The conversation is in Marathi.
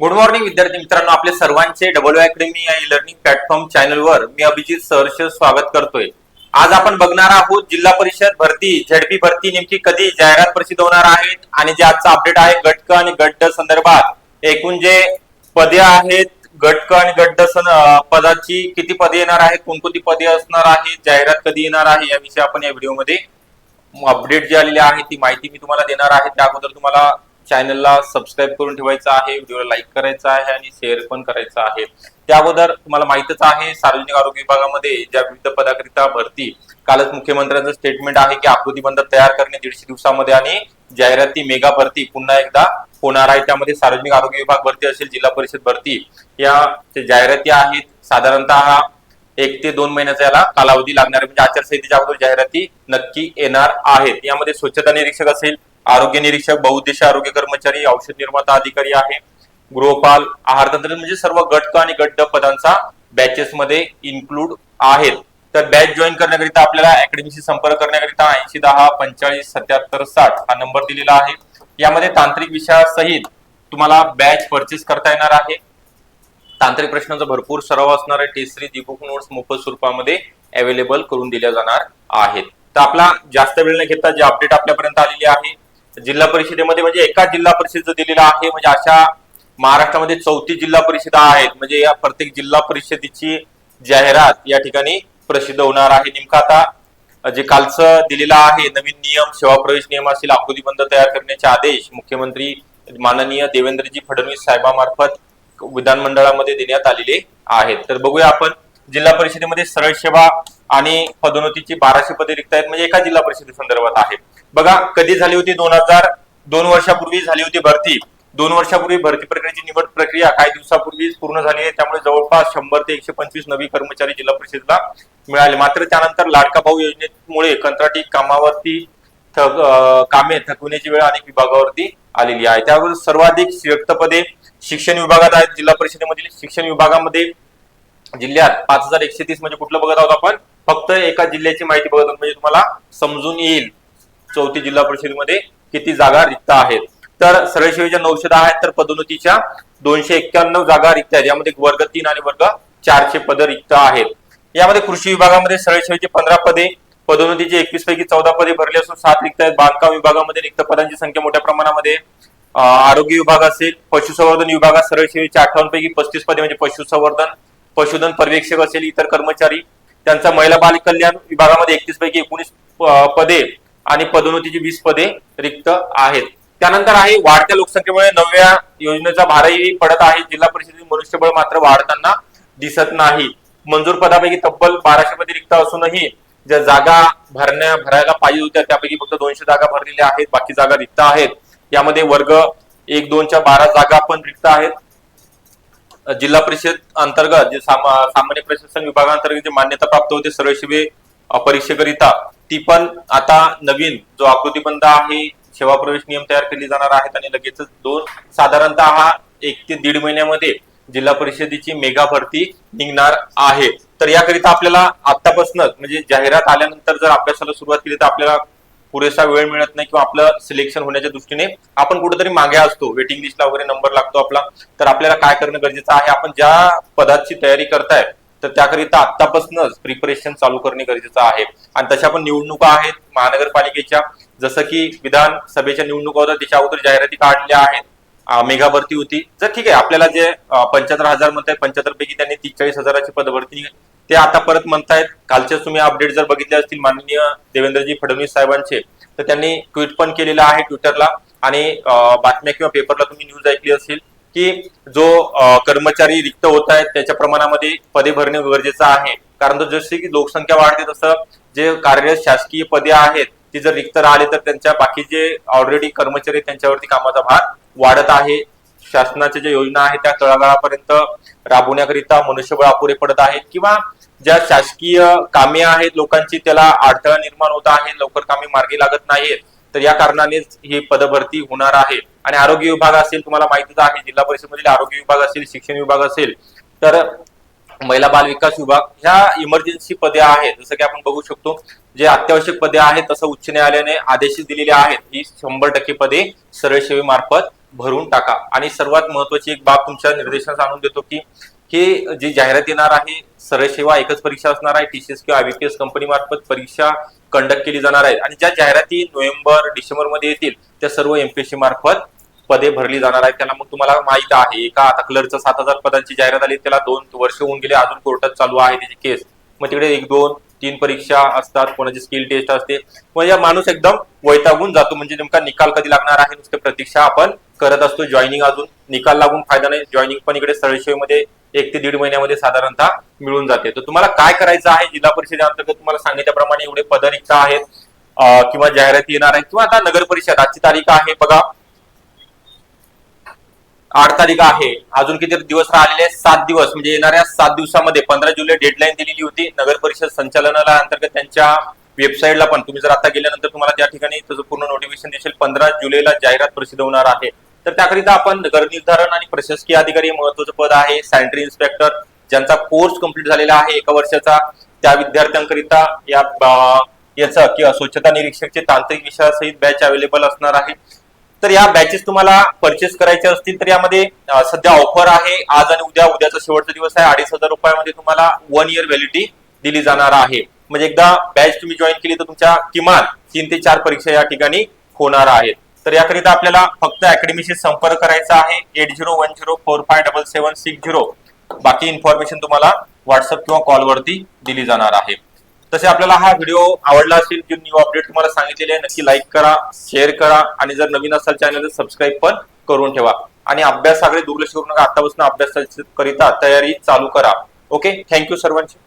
गुड मॉर्निंग विद्यार्थी मित्रांनो. आपले सर्वांचे डबल अकॅडमी या लर्निंग प्लॅटफॉर्म चॅनलवर मी अभिजित सहर्ष स्वागत करतोय. आज आपण बघणार आहोत जिल्हा परिषद भरती झडपी भरती नेमकी कधी जाहिरात प्रसिद्ध होणार आहेत आणि जे आजचा अपडेट आहे गटक आणि गड्ड संदर्भात एकूण जे पदे आहेत गटक आणि गड्ड पदाची किती पदे येणार आहेत कोणकोणती पदे असणार आहेत जाहिरात कधी येणार आहे याविषयी आपण या व्हिडिओमध्ये अपडेट जे आलेली आहे ती माहिती मी तुम्हाला देणार आहे. त्या अगोदर तुम्हाला चॅनलला सबस्क्राईब करून ठेवायचं आहे व्हिडिओला लाईक करायचा आहे आणि शेअर पण करायचं आहे. त्या अगोदर तुम्हाला माहितच आहे सार्वजनिक आरोग्य विभागामध्ये ज्या विविध पदाकरिता भरती कालच मुख्यमंत्र्यांचं स्टेटमेंट आहे की आकृतीबंध तयार करणे दीडशे दिवसामध्ये आणि जाहिराती मेगा भरती पुन्हा एकदा होणार आहे. त्यामध्ये सार्वजनिक आरोग्य विभाग भरती असेल जिल्हा परिषद भरती या जाहिराती आहेत साधारणतः एक ते दोन महिन्याचा याला कालावधी लागणार म्हणजे आचारसंहितेच्या अगोदर जाहिराती नक्की येणार आहेत. यामध्ये स्वच्छता निरीक्षक असेल आरोग्य निरीक्षक बहुउद्देशीय आरोग्य कर्मचारी औषध निर्माता अधिकारी आहे. गृहपाल आहार तंत्र म्हणजे सर्व गट आणि गट पदांचा बॅचेसमध्ये इन्क्लूड आहेत. तर बॅच जॉईन करण्याकरिता आपल्याला अकॅडमीशी संपर्क करण्याकरिता ऐंशी दहा पंचेचाळीस सत्याहत्तर साठ हा नंबर दिलेला आहे. यामध्ये तांत्रिक विषयासहित तुम्हाला बॅच परचेस करता येणार आहे. तांत्रिक प्रश्नांचा भरपूर सराव असणार आहे. टेस्टरी नोट्स मोफत स्वरूपामध्ये अवेलेबल करून दिल्या जाणार आहेत. तर आपला जास्त वेळ न घेता जे अपडेट आपल्यापर्यंत आलेली आहे जिल्हा परिषदेमध्ये म्हणजे एका जिल्हा परिषदेचं दिलेलं आहे म्हणजे अशा महाराष्ट्रामध्ये चौथी जिल्हा परिषद आहेत. म्हणजे या प्रत्येक जिल्हा परिषदेची जाहिरात या ठिकाणी प्रसिद्ध होणार आहे. नेमकं आता जे कालचं दिलेलं आहे नवीन नियम सेवा प्रवेश नियम असेल आकृतीबंध तयार करण्याचे आदेश मुख्यमंत्री माननीय देवेंद्रजी फडणवीस साहेबामार्फत विधानमंडळामध्ये देण्यात आलेले आहेत. तर बघूया आपण जिल्हा परिषदेमध्ये सरळ सेवा आणि पदोन्नतीची बाराशे पदे रिक्त आहेत. म्हणजे एका जिल्हा परिषदे संदर्भात आहे. बघा कधी झाली होती दोन हजार दोन वर्षापूर्वी झाली होती भरती. दोन वर्षापूर्वी भरती प्रक्रियेची निवड प्रक्रिया काही दिवसापूर्वी पूर्ण झाली आहे. त्यामुळे जवळपास शंभर ते एकशे पंचवीस नवी कर्मचारी जिल्हा परिषदेला मिळाले. मात्र त्यानंतर लाडका भाऊ योजनेमुळे कंत्राटी कामावरती थक कामे थकवण्याची वेळ अनेक विभागावरती आलेली आहे. त्यावर सर्वाधिक रिक्त पदे शिक्षण विभागात आहेत. जिल्हा परिषदेमधील शिक्षण विभागामध्ये जिल्ह्यात पाच हजार एकशे तीस म्हणजे कुठलं बघत आहोत आपण? फक्त एका जिल्ह्याची माहिती बघत आहोत. म्हणजे तुम्हाला समजून येईल. चौथी जिल्हा परिषदेमध्ये किती जागा रिक्त आहेत. तर सरळ सेवेच्या नऊशे दहा आहेत तर पदोन्नतीच्या दोनशे एक्क्याण्णव जागा रिक्त आहेत. यामध्ये वर्ग तीन आणि वर्ग चारशे पद रिक्त आहेत. यामध्ये कृषी विभागामध्ये सरळ सेवेचे पंधरा पदे पदोन्नतीचे एकवीस पैकी चौदा पदे भरली असून सात रिक्त आहेत. बांधकाम विभागामध्ये रिक्त पदांची संख्या मोठ्या प्रमाणामध्ये आरोग्य विभाग असेल पशुसंवर्धन विभागात सरळ सेवेची अठ्ठावन्न पैकी पस्तीस पदे म्हणजे पशुसंवर्धन पशुधन पर्यवेक्षक असेल इतर कर्मचारी त्यांचा महिला बाल कल्याण विभागामध्ये एकतीस पैकी एकोणीस पदे आणि पदोन्नतीची वीस पदे रिक्त आहेत. त्यानंतर आहे वाढत्या लोकसंख्येमुळे नव्या योजनेचा भारही पडत आहे. जिल्हा परिषदेतील मनुष्यबळ मात्र वाढताना दिसत नाही. मंजूर पदापैकी तब्बल बाराशे पदे रिक्त असूनही ज्या जागा भरण्या भरायला पाहिजे होत्या त्यापैकी फक्त दोनशे जागा भरलेल्या आहेत. बाकी जागा रिक्त आहेत. यामध्ये वर्ग एक दोनच्या बारा जागा पण रिक्त आहेत. जिल्हा परिषद अंतर्गत जे सामान्य प्रशासन विभागांतर्गत जे मान्यता प्राप्त होते सर्व शिबे परीक्षेकरिता ती पण आता नवीन जो आकृतीबंध आहे सेवा प्रवेश नियम तयार केले जाणार आहेत आणि लगेचच दोन साधारणतः हा एक ते दीड महिन्यामध्ये जिल्हा परिषदेची मेगा भरती निघणार आहे. तर याकरिता आपल्याला आतापासूनच म्हणजे जाहिरात आल्यानंतर जर अभ्यासाला सुरुवात केली तर आपल्याला पुरेसा वेळ मिळत नाही किंवा आपलं सिलेक्शन होण्याच्या दृष्टीने आपण कुठेतरी मागे असतो. वेटिंग लिस्टला वगैरे नंबर लागतो आपला. तर आपल्याला काय करणं गरजेचं आहे? आपण ज्या पदाची तयारी करताय तर त्याकरिता आतापासूनच प्रिपरेशन चालू करणे गरजेचं आहे. आणि तशा पण निवडणुका आहेत महानगरपालिकेच्या. जसं की विधानसभेच्या निवडणुका होत्या त्याच्या अगोदर जाहिराती काढल्या आहेत. मेघाभरती मेगा भरती होती. जर ठीक आहे आपल्याला जे पंच्याहत्तर हजार म्हणताय पंच्याहत्तर पैकी त्यांनी तीस चाळीस हजाराची पदभरती ते आता परत म्हणतायत कालचे तुम्ही अपडेट जर बघितले असतील माननीय देवेंद्रजी फडणवीस साहेबांचे तर त्यांनी ट्विट पण केलेलं आहे ट्विटरला आणि बातम्या किंवा पेपरला तुम्ही न्यूज ऐकली असेल की जो कर्मचारी रिक्त होत आहेत त्याच्या प्रमाणामध्ये पदे भरणे गरजेचं आहे. कारण तर की लोकसंख्या वाढते तसं जे कार्यरत शासकीय पदे आहेत ती जर रिक्त राहिले तर त्यांच्या बाकी जे ऑलरेडी कर्मचारी त्यांच्यावरती कामाचा भार वाढत आहे. शासनाच्या ज्या योजना आहेत त्या तळागाळापर्यंत राबवण्याकरिता मनुष्यबळ अपुरे पडत आहेत किंवा ज्या शासकीय कामे आहेत लोकांची त्याला अडथळा निर्माण होत आहे लवकर कामे मार्गी लागत नाहीत तर या कारणानेच ही पदभरती होणार आहे. आणि आरोग्य विभाग असेल तुम्हाला माहितीच आहे जिल्हा परिषदमधील आरोग्य विभाग असेल शिक्षण विभाग असेल तर महिला बाल विकास विभाग ह्या इमर्जन्सी पदे आहेत. जसं की आपण बघू शकतो जे अत्यावश्यक पदे आहेत तसं उच्च न्यायालयाने आदेश दिलेले आहेत ही शंभर टक्के पदे सरळ सेवेमार्फत भरून टाका. आणि सर्वात महत्वाची एक बाब तुमच्या निर्देशनास आणून देतो की हे जे जाहिरात येणार आहे सरळ सेवा एकच परीक्षा असणार आहे टीसीएस किंवा आयबीपीएस कंपनी मार्फत परीक्षा कंडक्ट केली जाणार आहे. आणि ज्या जाहिराती नोव्हेंबर डिसेंबरमध्ये येतील त्या सर्व एमपीएससी मार्फत पदे भरली जाणार आहेत. त्याला मग तुम्हाला माहीत आहे एका आता क्लर्कचं सात हजार पदांची जाहिरात आली त्याला दोन वर्ष होऊन गेले अजून कोर्टात चालू आहे त्याची केस मग तिकडे एक दोन तीन परीक्षा असतात कोणाची स्किल टेस्ट असते. मग या माणूस एकदम वैतागून जातो. म्हणजे नेमका निकाल कधी लागणार आहे? नुसते प्रतीक्षा आपण करत असतो. जॉईनिंग अजून निकाल लागून फायदा नाही. जॉईनिंग पण इकडे सरळसेवेमध्ये एक ते दीड महिन्यामध्ये साधारणतः मिळून जाते. तर तुम्हाला काय करायचं आहे? जिल्हा परिषदेअंतर्गत तुम्हाला सांगितल्याप्रमाणे एवढे पदरिक्षा आहेत किंवा जाहिराती येणार आहेत. किंवा आता नगर परिषद आजची तारीख आहे. बघा आठ तारीख आहे. अजून किती दिवस राहिलेले सात दिवस. म्हणजे येणाऱ्या सात दिवसामध्ये पंधरा जुलै डेडलाईन दिलेली होती. नगर परिषद संचालनालया अंतर्गत त्यांच्या वेबसाईटला पण. तुम्ही जर आता गेल्यानंतर तुम्हाला त्या ठिकाणी त्याचं पूर्ण नोटिफिकेशन दिसेल. पंधरा जुलैला जाहिरात प्रसिद्ध होणार आहे. तर त्याकरिता आपण गरनिर्धारण आणि प्रशासकीय अधिकारी महत्वाचं पद आहे. सॅनिटरी इन्स्पेक्टर ज्यांचा कोर्स कंप्लीट झालेला आहे. एका वर्षाचा. त्या विद्यार्थ्यांकरिता या याचं किंवा स्वच्छता निरीक्षकचे तांत्रिक विषयासहित बॅच अवेलेबल असणार आहे. तर या बॅचेस तुम्हाला परचेस करायचे असतील तर यामध्ये सध्या ऑफर आहे. आज आणि उद्या उद्याचा शेवटचा दिवस आहे. अडीच हजार रुपयामध्ये तुम्हाला वन इयर व्हॅलिडिटी दिली जाणार आहे. म्हणजे एकदा बॅच तुम्ही जॉईन केली तर तुमच्या किमान तीन ते चार परीक्षा या ठिकाणी होणार आहेत. तर याकरिता आपल्याला फक्त अकॅडमीशी संपर्क करायचा आहे. Eight zero one zero four five double seven six zero बाकी इन्फॉर्मेशन तुम्हाला व्हॉट्सअप किंवा कॉलवरती दिली जाणार आहे. तसे आपल्याला हा व्हिडिओ आवडला असेल जे न्यू अपडेट तुम्हाला सांगितलेले आहे नक्की लाईक करा शेअर करा आणि जर नवीन असाल चॅनल तर सबस्क्राईब पण करून ठेवा. आणि अभ्यासाकडे दुर्लक्ष करू नका आतापासून अभ्यासाकरिता तयारी चालू करा. ओके थँक्यू सर्वांची.